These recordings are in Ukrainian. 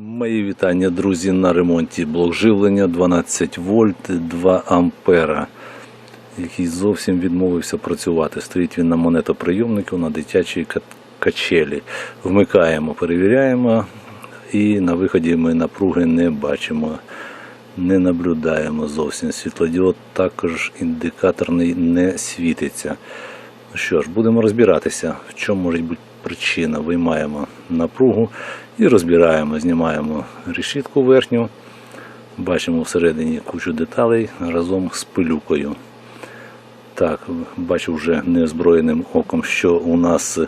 Мої вітання, друзі, на ремонті блок живлення 12 вольт 2 ампера, який зовсім відмовився працювати. Стоїть він на монетоприйомнику на дитячій качелі. Вмикаємо, перевіряємо, і на виході ми напруги не бачимо, не наблюдаємо зовсім. Світлодіод також індикаторний не світиться. Ну що ж, будемо розбиратися, в чому може бути причина. Виймаємо напругу і розбираємо, знімаємо решітку верхню. Бачимо всередині кучу деталей разом з пилюкою. Так, бачу вже неозброєним оком, що у нас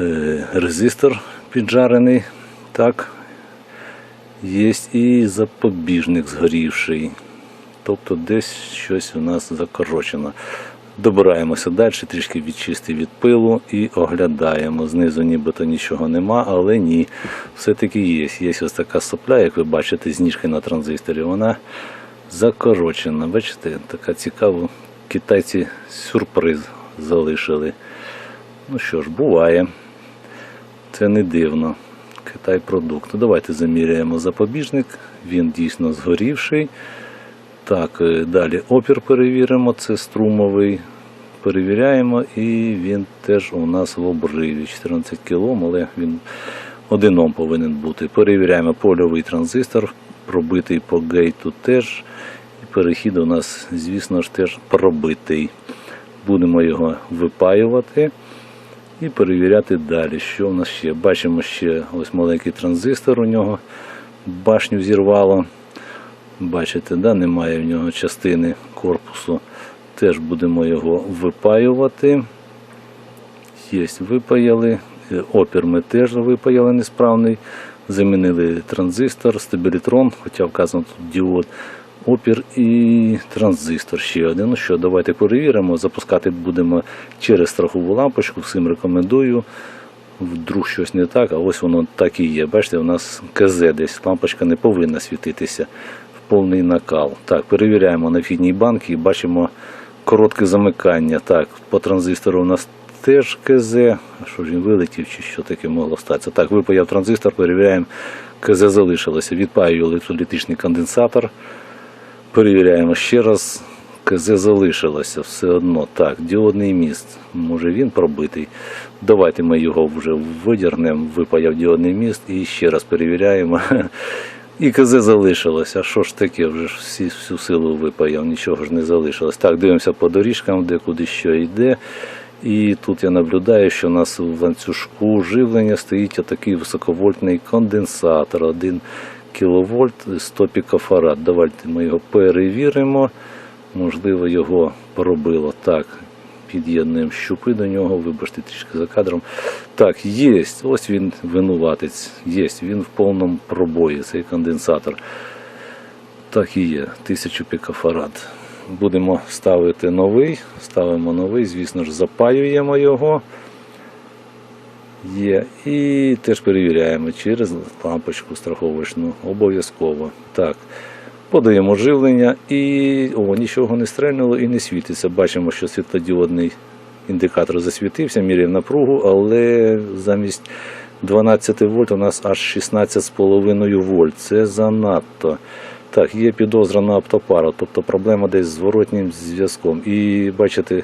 е, резистор піджарений. Так, є і запобіжник згорівший. Тобто десь щось у нас закорочено. Добираємося далі, трішки відчисти від пилу і оглядаємо. Знизу нібито нічого нема, але ні. Все-таки є. Є ось така сопля, як ви бачите, з ніжки на транзисторі. Вона закорочена. Бачите, така цікава. Китайці сюрприз залишили. Ну що ж, буває. Це не дивно. Китай продукт. Ну, Давайте заміряємо запобіжник. Він дійсно згорівший. Так, е, далі опір перевіримо, це струмовий. Перевіряємо, і він теж у нас в обриві. 14 кОм, але він один Ом повинен бути. Перевіряємо польовий транзистор, пробитий по гейту теж. І перехід у нас, звісно ж, теж пробитий. Будемо його випаювати і перевіряти далі, що у нас ще. Бачимо ще ось маленький транзистор у нього, башню зірвало. Бачите, да, немає в нього частини корпусу. Теж будемо його випаювати. Є, випаяли. Е, Опір ми теж випаяли несправний. Замінили транзистор, стабілітрон, хоча вказано тут діод. Опір і транзистор ще один. Ну що, давайте перевіримо. Запускати будемо через страхову лампочку. Всім рекомендую. Вдруг щось не так, а ось воно так і є. Бачите, у нас КЗ десь лампочка не повинна світитися повний накал. Так, перевіряємо на фідній банки і бачимо коротке замикання. Так, по транзистору у нас теж КЗ. А що ж він вилетів чи що таке могло статися? Так, випаяв транзистор, перевіряємо, КЗ залишилося. Відпаюю електролітичний конденсатор. Перевіряємо ще раз. КЗ залишилося все одно. Так, діодний міст. Може він пробитий. Давайте ми його вже видірнемо, випаяв діодний міст і ще раз перевіряємо. І КЗ залишилося. Що ж таке? Вже всі, всю силу випаяв, нічого ж не залишилось. Так, дивимося по доріжкам, де куди що йде. І тут я наблюдаю, що у нас в ланцюжку живлення стоїть отакий високовольтний конденсатор. 1 кВт 100 пікофарад. Давайте ми його перевіримо. Можливо, його пробило. Так, під'єднуємо щупи до нього, вибачте трішки за кадром. Так, є. Ось він винуватець. Є, він в повному пробої, цей конденсатор. Так і є, 1000 пікофарад. Будемо ставити новий, ставимо новий, звісно ж, запаюємо його. Є. І теж перевіряємо через лампочку страховочну. Обов'язково. Так. Подаємо живлення і о, нічого не стрельнуло і не світиться. Бачимо, що світлодіодний індикатор засвітився, міряв напругу, але замість 12 вольт у нас аж 16,5 вольт. Це занадто. Так, є підозра на автопару, тобто проблема десь з зворотнім зв'язком. І бачите,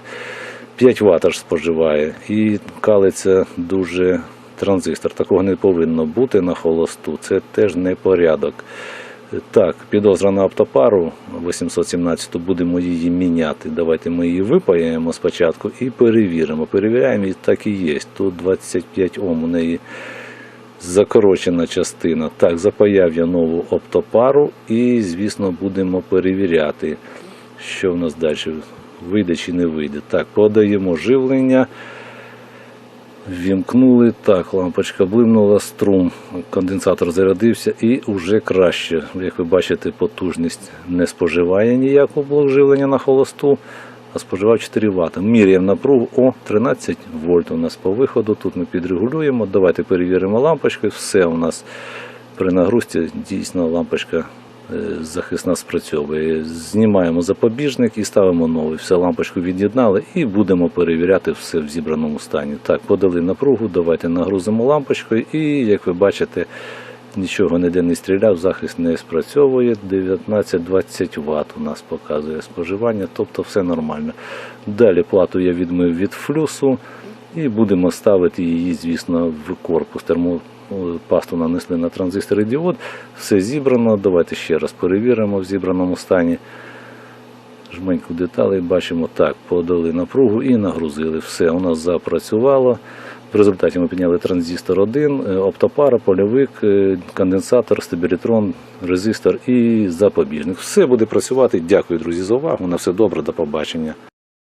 5 Вт аж споживає і калиться дуже транзистор. Такого не повинно бути на холосту. Це теж не порядок. Так, підозра на автопару 817, будемо її міняти. Давайте ми її випаяємо спочатку і перевіримо. Перевіряємо, і так і є. Тут 25 Ом у неї закорочена частина. Так, запаяв я нову оптопару і, звісно, будемо перевіряти, що в нас далі вийде чи не вийде. Так, подаємо живлення. Вімкнули, так, лампочка блимнула, струм, конденсатор зарядився і вже краще. Як ви бачите, потужність не споживає ніякого блок живлення на холосту, а споживав 4 Вт. Міряємо напругу о 13 вольт у нас по виходу. Тут ми підрегулюємо. Давайте перевіримо лампочку. Все у нас при нагрузці дійсно лампочка захисна спрацьовує. Знімаємо запобіжник і ставимо новий. Все, лампочку від'єднали і будемо перевіряти все в зібраному стані. Так, подали напругу, давайте нагрузимо лампочкою і, як ви бачите, Нічого ніде не стріляв, захист не спрацьовує. 19-20 Вт у нас показує споживання, тобто все нормально. Далі плату я відмив від флюсу і будемо ставити її, звісно, в корпус. Термопасту нанесли на транзистор і діод. Все зібрано. Давайте ще раз перевіримо в зібраному стані. Жменьку деталей бачимо так, подали напругу і нагрузили. Все, у нас запрацювало. В результаті ми підняли транзистор 1, е, оптопара, польовик, е, конденсатор, стабілітрон, резистор і запобіжник. Все буде працювати. Дякую, друзі, за увагу. На все добре, до побачення.